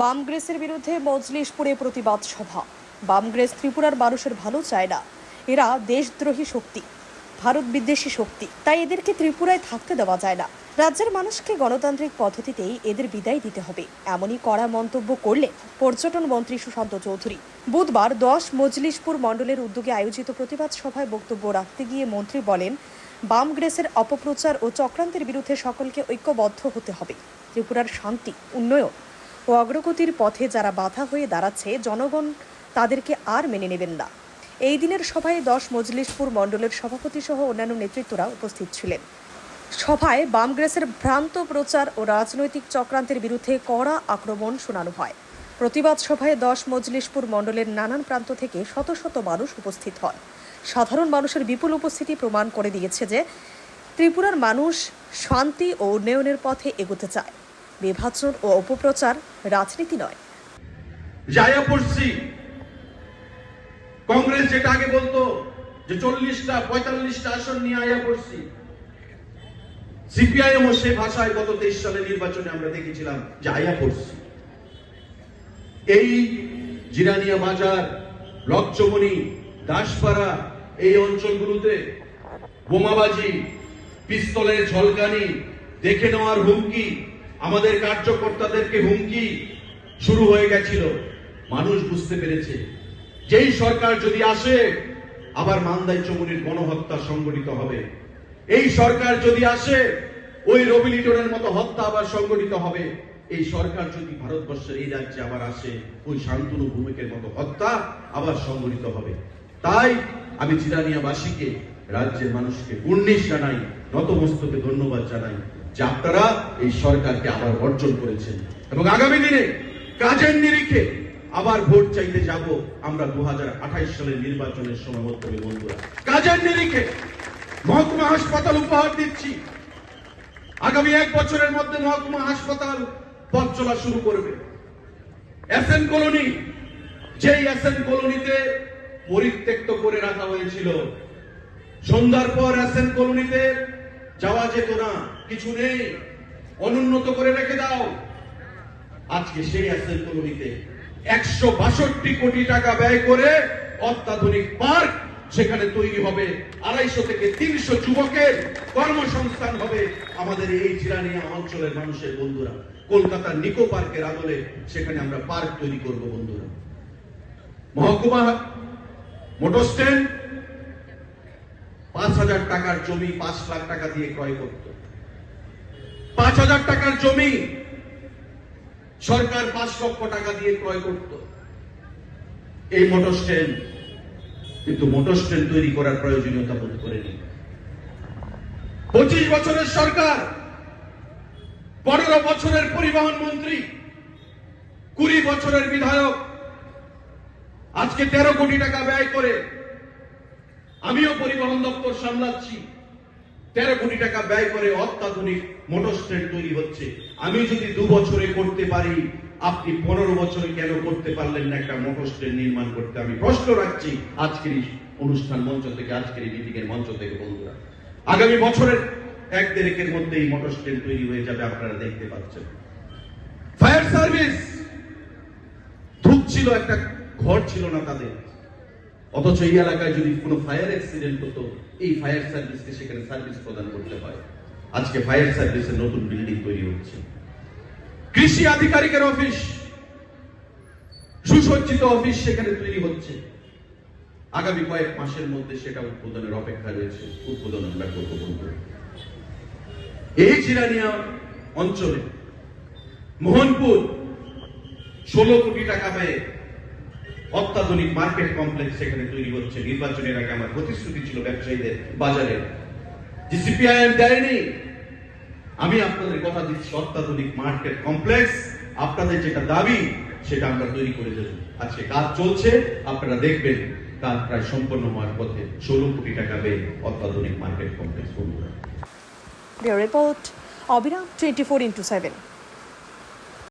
বাম গ্রেসের বিরুদ্ধে মজলিশপুরে প্রতিবাদ সভা। বাম গ্রেস ত্রিপুরার মানুষের ভালো চায় না। এরা দেশদ্রোহী শক্তি, ভারত বিদ্বেষী শক্তি। তাই এদেরকে ত্রিপুরায় থাকতে দেওয়া যায় না। রাজ্যের মানুষকে গণতান্ত্রিক পদ্ধতিতেই এদের বিদায় দিতে হবে। এমনই কড়া মন্তব্য করলে পর্যটন মন্ত্রী সুশান্ত চৌধুরী বুধবার দশ মজলিশপুর মণ্ডলের উদ্যোগে আয়োজিত প্রতিবাদ সভায় বক্তব্য রাখতে গিয়ে মন্ত্রী বলেন বাম গ্রেসের অপপ্রচার ও চক্রান্তের বিরুদ্ধে সকলকে ঐক্যবদ্ধ হতে হবে। ত্রিপুরার শান্তি, উন্নয়ন ও অগ্রগতির পথে যারা বাধা হয়ে দাঁড়াচ্ছে, জনগণ তাদেরকে আর মেনে নেবেন না। এই দিনের সভায় দশ মজলিশপুর মণ্ডলের সভাপতি সহ অন্যান্য নেতৃত্বরা উপস্থিত ছিলেন। সভায় বামগ্রেসের ভ্রান্ত প্রচার ও রাজনৈতিক চক্রান্তের বিরুদ্ধে কড়া আক্রমণ শোনানো হয়। প্রতিবাদ সভায় দশ মজলিশপুর মণ্ডলের নানান প্রান্ত থেকে শত শত মানুষ উপস্থিত হয় সাধারণ মানুষের বিপুল উপস্থিতি প্রমাণ করে দিয়েছে যে, ত্রিপুরার মানুষ শান্তি ও উন্নয়নের পথে এগোতে চায়। বিভাজন ও অপপ্রচার রাজনীতি নয়। জায়া পড়ছি। কংগ্রেস যেটা আগে বলতো যে চল্লিশটা, পঁয়তাল্লিশটা আসন নিয়ে আয়া পড়ছি। সিপিআইএম সে ভাষায় গত তেইশ সালে নির্বাচনে আমরা দেখেছিলাম যে আয়া পড়ছি। এই জিরানিয়া বাজার লকচমনি দাসপাড়া, এই অঞ্চলগুলোতে বোমাবাজি, পিস্তলের ঝলকানি, দেখে নেওয়ার হুমকি আমাদের কার্যকর্তাদেরকে হুমকি শুরু হয়ে গেছিল। মানুষ বুঝতে পেরেছে, যেই সরকার যদি আসে, আবার মান্দাই চমুনির গণহত্যা সংগঠিত হবে। এই সরকার যদি আসে, ওই রবি লিটনের মতো হত্যা আবার সংগঠিত হবে। এই সরকার যদি ভারতবর্ষের এই রাজ্যে আবার আসে, ওই শান্তনু ভূমিকের মতো হত্যা আবার সংগঠিত হবে। তাই আমি চিরানিয়াবাসীকে রাজ্যের মানুষকে উন্নিশ জানাই নতমস্তকে ধন্যবাদ জানাই যে আপনারা এই সরকারকে আবার অর্জন করেছেন। এবং আগামী দিনে কাজের নিরিখে আবার ভোট চাইতে যাব আমরা দু সালের নির্বাচনের সময় মধ্যে বন্ধুরা। কাজের নিরিখে মহকুমা হাসপাতাল উপহার দিচ্ছি। আগামী এক বছরের মধ্যে মহকুমা হাসপাতাল পথ চলা শুরু করবে। এসএন কলোনি, যেই এসএন কলোনিতে পরিত্যক্ত করে রাখা হয়েছিল, সন্ধ্যার পর এসএন কলোনিতে যাওয়া যেত না, কিছু নেই। অনুন্নত করে রেখে দাও। আজকে সেই এসএন কলোনিতে একশো বাষট্টি কোটি টাকা ব্যয় করে অত্যাধুনিক পার্ক সেখানে তৈরি হবে। আড়াইশো থেকে তিনশো যুবকের কর্মসংস্থান হবে আমাদের এই চিরানিয়া অঞ্চলের মানুষের বন্ধুরা। কলকাতার নিকো পার্কের আদলে সেখানে আমরা পার্ক তৈরি করব বন্ধুরা। মহকুমা মোটর স্ট্যান্ড পাঁচ হাজার টাকার জমি পাঁচ লাখ টাকা দিয়ে ক্রয় করত। পাঁচ হাজার টাকার জমি সরকার পাঁচ লক্ষ টাকা দিয়ে ক্রয় করত। এই মোটর স্ট্যান্ড, কিন্তু মোটর স্ট্যান্ড তৈরি করার প্রয়োজনীয়তা বোধ করেনি। পঁচিশ বছরের সরকার, পনেরো বছরের পরিবহন মন্ত্রী, কুড়ি বছরের বিধায়ক, আজকে তেরো কোটি টাকা ব্যয় করে আমিও পরিবহন দপ্তর সামলাচ্ছি। তেরো কোটি টাকা ব্যয় করে অত্যাধুনিক মোটর স্ট্যান্ড তৈরি হচ্ছে। আমি যদি দু বছরে করতে পারি, আপনি পনেরো বছরে কেন করতে পারলেন না একটা মোটর স্ট্যান্ড নির্মাণ করতে? আমি প্রশ্ন রাখছি আজকের অনুষ্ঠান মঞ্চ থেকে, আজকের এই মিটিং এর মঞ্চ থেকে, বন্ধুরা। আগামী বছরের এক দেড়েকের মধ্যে এই মোটর স্ট্যান্ড তৈরি হয়ে যাবে, আপনারা দেখতে পাচ্ছেন। ফায়ার সার্ভিস, ধূপ ছিল, একটা ঘর ছিল না তাদের। অথচ এই এলাকায় যদি কোনো ফায়ার অ্যাক্সিডেন্ট হতো, এই ফায়ার সার্ভিসকে সেখানে সার্ভিস প্রদান করতে হয়। আজকে ফায়ার সার্ভিসের নতুন বিল্ডিং তৈরি হচ্ছে। কৃষি আধিকারিকের অফিস সুসজ্জিত অফিস সেখানে তৈরি হচ্ছে। আগামী কয়েক মাসের মধ্যে সেটা উদ্বোধনের অপেক্ষা রয়েছে। উদ্বোধন আমরা করব বন্ধুরা এই চিরানিয়া অঞ্চলে মোহনপুর ষোলো কোটি টাকা ব্যয়ে অত্যাধুনিক মার্কেট কমপ্লেক্স সেখানে তৈরি হচ্ছে। নির্বাচনের আগে আমার প্রতিশ্রুতি ছিল ব্যবসায়ীদের বাজারে। যে দেয়নি। আমি আপনাদের কথা দিচ্ছি, অত্যাধুনিক মার্কেট কমপ্লেক্স। আপনাদের যেটা দাবি, সেটা আমরা তৈরি করে দেব। আজকে কাজ চলছে, আপনারা দেখবেন কাজ প্রায় সম্পন্ন হওয়ার পথে ষোলো কোটি টাকা ব্যয় অত্যাধুনিক মার্কেট কমপ্লেক্স বন্ধুরা। Report, Abiram twenty four into seven.